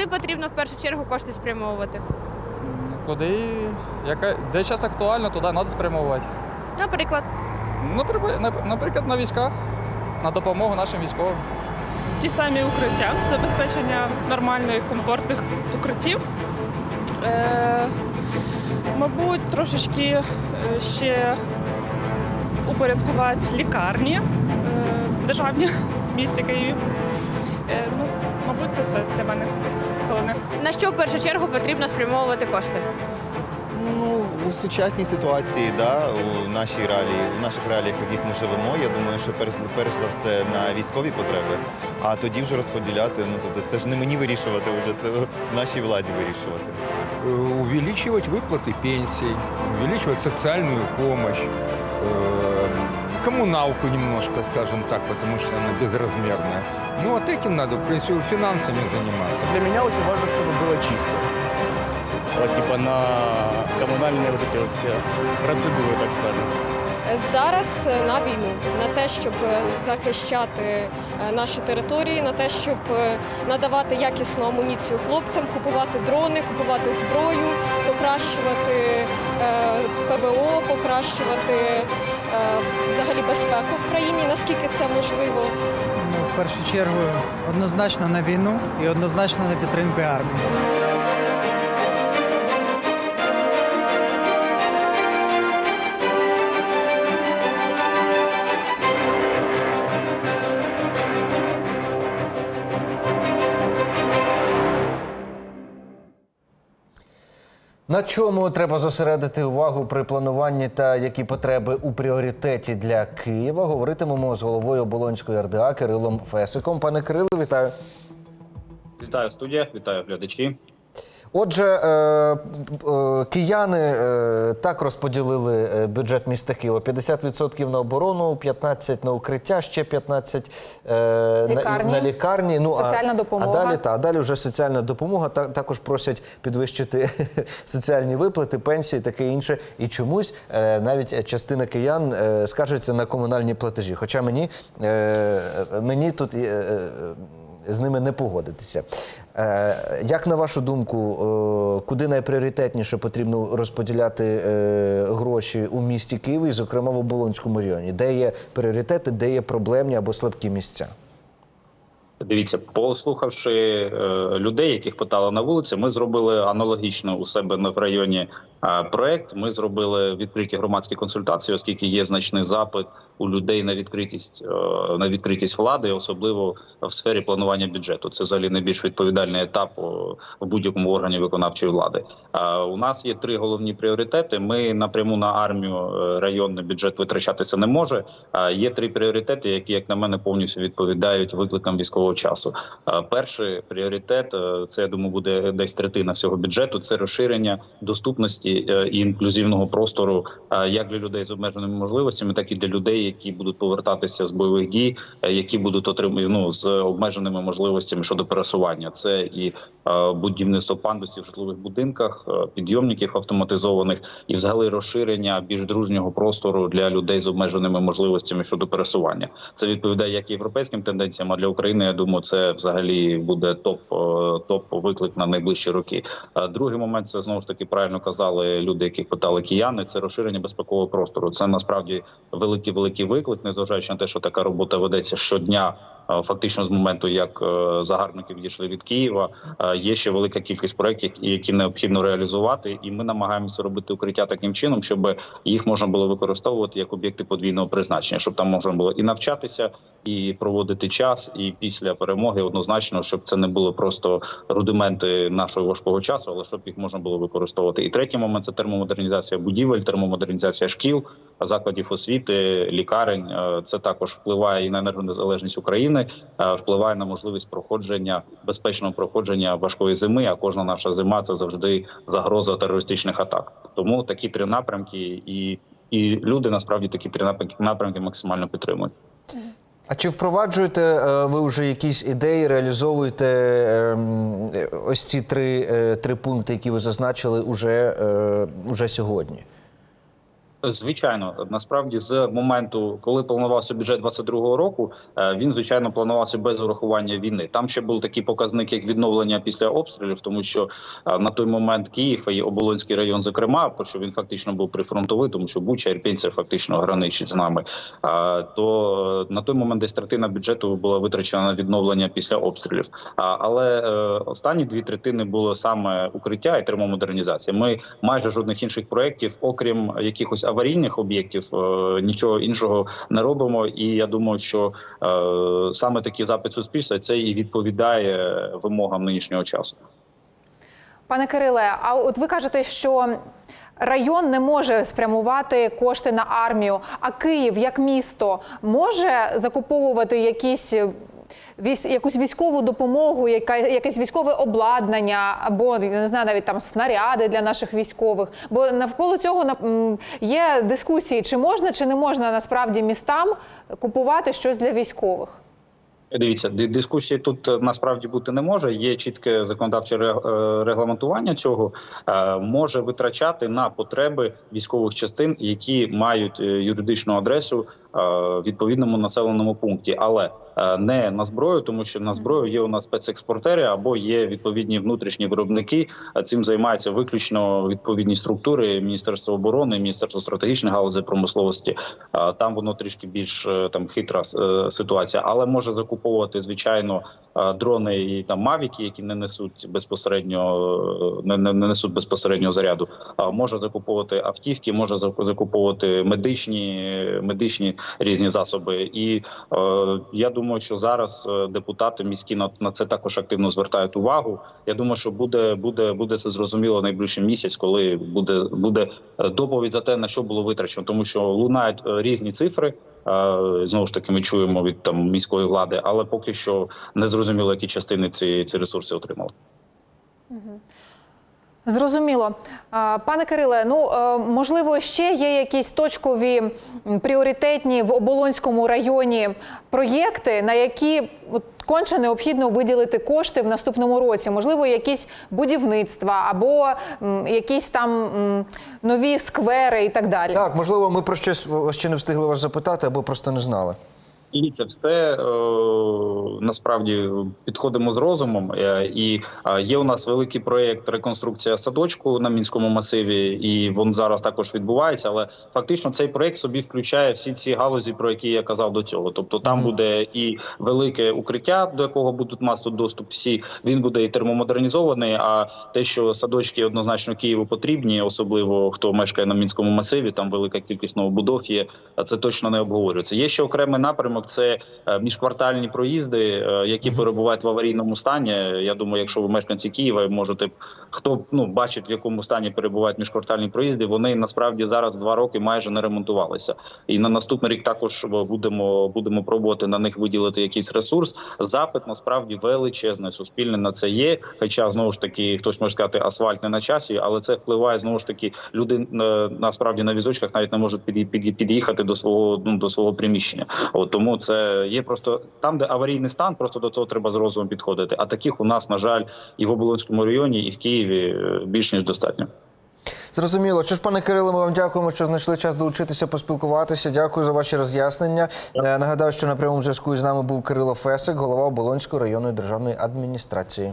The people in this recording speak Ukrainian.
Куди потрібно в першу чергу кошти спрямовувати? Куди, яка, де зараз актуально, туди треба спрямовувати. Наприклад, Ну, при- нап- наприклад, на війська, на допомогу нашим військовим. ті самі укриття, забезпечення нормальних, комфортних укриттів. Е, мабуть, трошечки е, ще упорядкувати лікарні е, державні в місті Києві. Е, ну, мабуть, це все для мене головне. на що в першу чергу потрібно спрямовувати кошти? Ну, у сучасній ситуації, да, у нашій реалії, у наших реаліях, в яких ми живемо, я думаю, що перш, перш за все на військові потреби, а тоді вже розподіляти. Ну тобто, це ж не мені вирішувати, вже це в нашій владі вирішувати. э, увеличивать выплаты пенсий, увеличивать социальную помощь, э, коммуналку немножко, скажем так, потому что она безразмерная. Ну вот этим надо, прежде всего, финансами заниматься. Для меня очень важно, чтобы было чисто. Вот, типа на коммунальные вот эти вот все процедуры, так скажем. Зараз е, на війну, на те, щоб е, захищати е, наші території, на те, щоб е, надавати якісну амуніцію хлопцям, купувати дрони, купувати зброю, покращувати е, ПВО, покращувати е, взагалі безпеку в країні, наскільки це можливо. Ну, в першу чергу однозначно на війну і однозначно на підтримку армії. На чому треба зосередити увагу при плануванні та які потреби у пріоритеті для Києва? Говоритимемо з головою Оболонської РДА Кирилом Фесиком. Пане Кирило, вітаю. Вітаю студія, вітаю глядачі. Отже, е, е, кияни е, так розподілили бюджет міста Києва: 50% на оборону, 15% на укриття, ще 15% е, Лікарні. на, лікарні. Ну, Соціальна а, допомога. А далі, та, а далі вже соціальна допомога. Та, також просять підвищити соціальні виплати, пенсії, таке інше. І чомусь навіть частина киян скаржиться на комунальні платежі. Хоча мені, мені тут. З ними не погодитися. Е, Як на вашу думку, е, куди найпріоритетніше потрібно розподіляти е, гроші у місті Києві, зокрема в Оболонському районі? Де є пріоритети, де є проблемні або слабкі місця? Дивіться, послухавши людей, яких питали на вулиці, ми зробили аналогічно у себе в районі проект. Ми зробили відкриті громадські консультації, оскільки є значний запит у людей на відкритість е, на відкритість влади, особливо в сфері планування бюджету. Це взагалі найбільш відповідальний етап в будь-якому органі виконавчої влади. У нас є три головні пріоритети. Ми напряму на армію е, районний бюджет витрачатися не може. Є три пріоритети, які, як на мене, повністю відповідають викликам військового часу. Перший пріоритет е, це я думаю, буде десь третина всього бюджету. Це розширення доступності е, і інклюзивного простору е, як для людей з обмеженими можливостями, так і для людей, які будуть повертатися з бойових дій, е, які будуть отримати ну, з обмеженими можливостями щодо пересування. Це і е, будівництво пандусів в житлових будинках, підйомників автоматизованих, і взагалі розширення більш дружнього простору для людей з обмеженими можливостями щодо пересування. Це відповідає як європейським тенденціям, а для України я думаю, це взагалі буде топ топ виклик на найближчі роки. Другий момент це знову ж таки правильно казали люди, які питали кияни. Це розширення безпекового простору. Це насправді великий великий виклик, незважаючи на те, що така робота ведеться щодня. Е, Фактично з моменту, як е, загарбники відійшли від Києва, е, є ще велика кількість проєктів, які необхідно реалізувати, і ми намагаємося робити укриття таким чином, щоб їх можна було використовувати як об'єкти подвійного призначення, щоб там можна було і навчатися, і проводити час, і після перемоги однозначно, щоб це не було просто рудименти нашого важкого часу, але щоб їх можна було використовувати. І третій момент це термомодернізація будівель, термомодернізація шкіл, закладів освіти, лікарень. Це також впливає і на енергонезалежність України, е, впливає на можливість проходження безпечного проходження важкої зими. А кожна наша зима це завжди загроза терористичних атак. Тому такі три напрямки, і, і люди насправді такі три напрямки напрямки максимально підтримують. А чи впроваджуєте е, ви вже якісь ідеї, реалізовуєте ем, ось ці три, е, три пункти, які ви зазначили уже, уже сьогодні? Звичайно, насправді з моменту, коли планувався бюджет 22-го року, е, він звичайно планувався без урахування війни. Там ще був такий показник, як відновлення після обстрілів, тому що е, на той момент Київ і Оболонський район, зокрема, про що він фактично був прифронтовий, тому що Буча Ірпінь фактично граничить з нами. е, То на той момент десь третина бюджету була витрачена на відновлення після обстрілів. Але останні дві третини було саме укриття і термомодернізація. Ми майже жодних інших проєктів, окрім якихось аварійних об'єктів, е, нічого іншого не робимо. І я думаю, що е, саме такий запит суспільства це і відповідає вимогам нинішнього часу. Пане Кириле, а от ви кажете, що район не може спрямувати кошти на армію, а Київ як місто може закуповувати якісь. Е, Якусь військову допомогу, яка якесь військове обладнання, або не знаю, навіть там снаряди для наших військових. Бо навколо цього є дискусії, чи можна, чи не можна насправді містам купувати щось для військових. Дивіться, дискусії тут е, насправді бути не може. Є чітке законодавче е, регламентування цього. Е, Може витрачати на потреби військових частин, які мають юридичну адресу в відповідному населеному пункті, але не на зброю, тому що на зброю є у нас спецекспортери або є відповідні внутрішні виробники. Е, Цим займаються виключно відповідні структури Міністерства оборони, Міністерство стратегічних галузей промисловості. Е, Там воно трішки більш е, там хитра е, ситуація, але може закуповувати звичайно е, дрони і там мавіки, які не несуть безпосередньо е, не, не не несуть безпосереднього заряду. А може закуповувати автівки, може заку- закуповувати медичні медичні різні засоби. І е, я думаю, що зараз е, депутати міські на, на це також активно звертають увагу. Я думаю, що буде буде буде це зрозуміло найближчий місяць, коли буде буде е, доповідь за те, на що було витрачено, тому що лунають е, різні цифри. Знову ж таки, ми чуємо від там міської влади, але поки що не зрозуміло, які частини ці, ці ресурси отримали. Зрозуміло. Пане Кириле, ну е, можливо, ще є якісь точкові пріоритетні в Оболонському районі проєкти, на які конче необхідно виділити кошти в наступному році. Можливо, якісь будівництва або якісь там нові сквери і так далі. Так, можливо, ми про щось ще не встигли вас запитати або просто не знали. І це все е, насправді підходимо з розумом. Е, і е, є у нас великий проєкт реконструкція садочку на мінському масиві, і він зараз також відбувається. Але фактично цей проєкт собі включає всі ці галузі, про які я казав до цього. Тобто там буде і велике укриття, до якого будуть мати доступ. Всі він буде і термомодернізований. А те, що садочки однозначно Києву потрібні, особливо хто мешкає на мінському масиві, там велика кількість новобудов є. а Це точно не обговорюється. Є ще окремий напрямок. Це е, міжквартальні проїзди, е, які перебувають в аварійному стані. Я думаю, якщо ви мешканці Києва, можете хто ну бачить, в якому стані перебувають міжквартальні проїзди. Вони насправді зараз два роки майже не ремонтувалися. І на наступний рік також будемо будемо пробувати на них виділити якийсь ресурс. Запит насправді величезний, суспільний на це є. Хоча знову ж таки хтось може сказати, асфальт не на часі, але це впливає знову ж таки. Люди е, насправді на візочках навіть не можуть під, під, під'їхати до свого ну до свого приміщення. От тому це є просто там, де аварійний стан, просто до цього треба з розумом підходити. А таких у нас на жаль і в Оболонському районі, і в Києві е, більш ніж достатньо. Зрозуміло. Що ж, пане Кирило, ми вам дякуємо, що знайшли час долучитися, поспілкуватися. Дякую за ваші роз'яснення. Е, Нагадаю, що на прямому зв'язку із нами був Кирило Фесик, голова Оболонської районної державної адміністрації.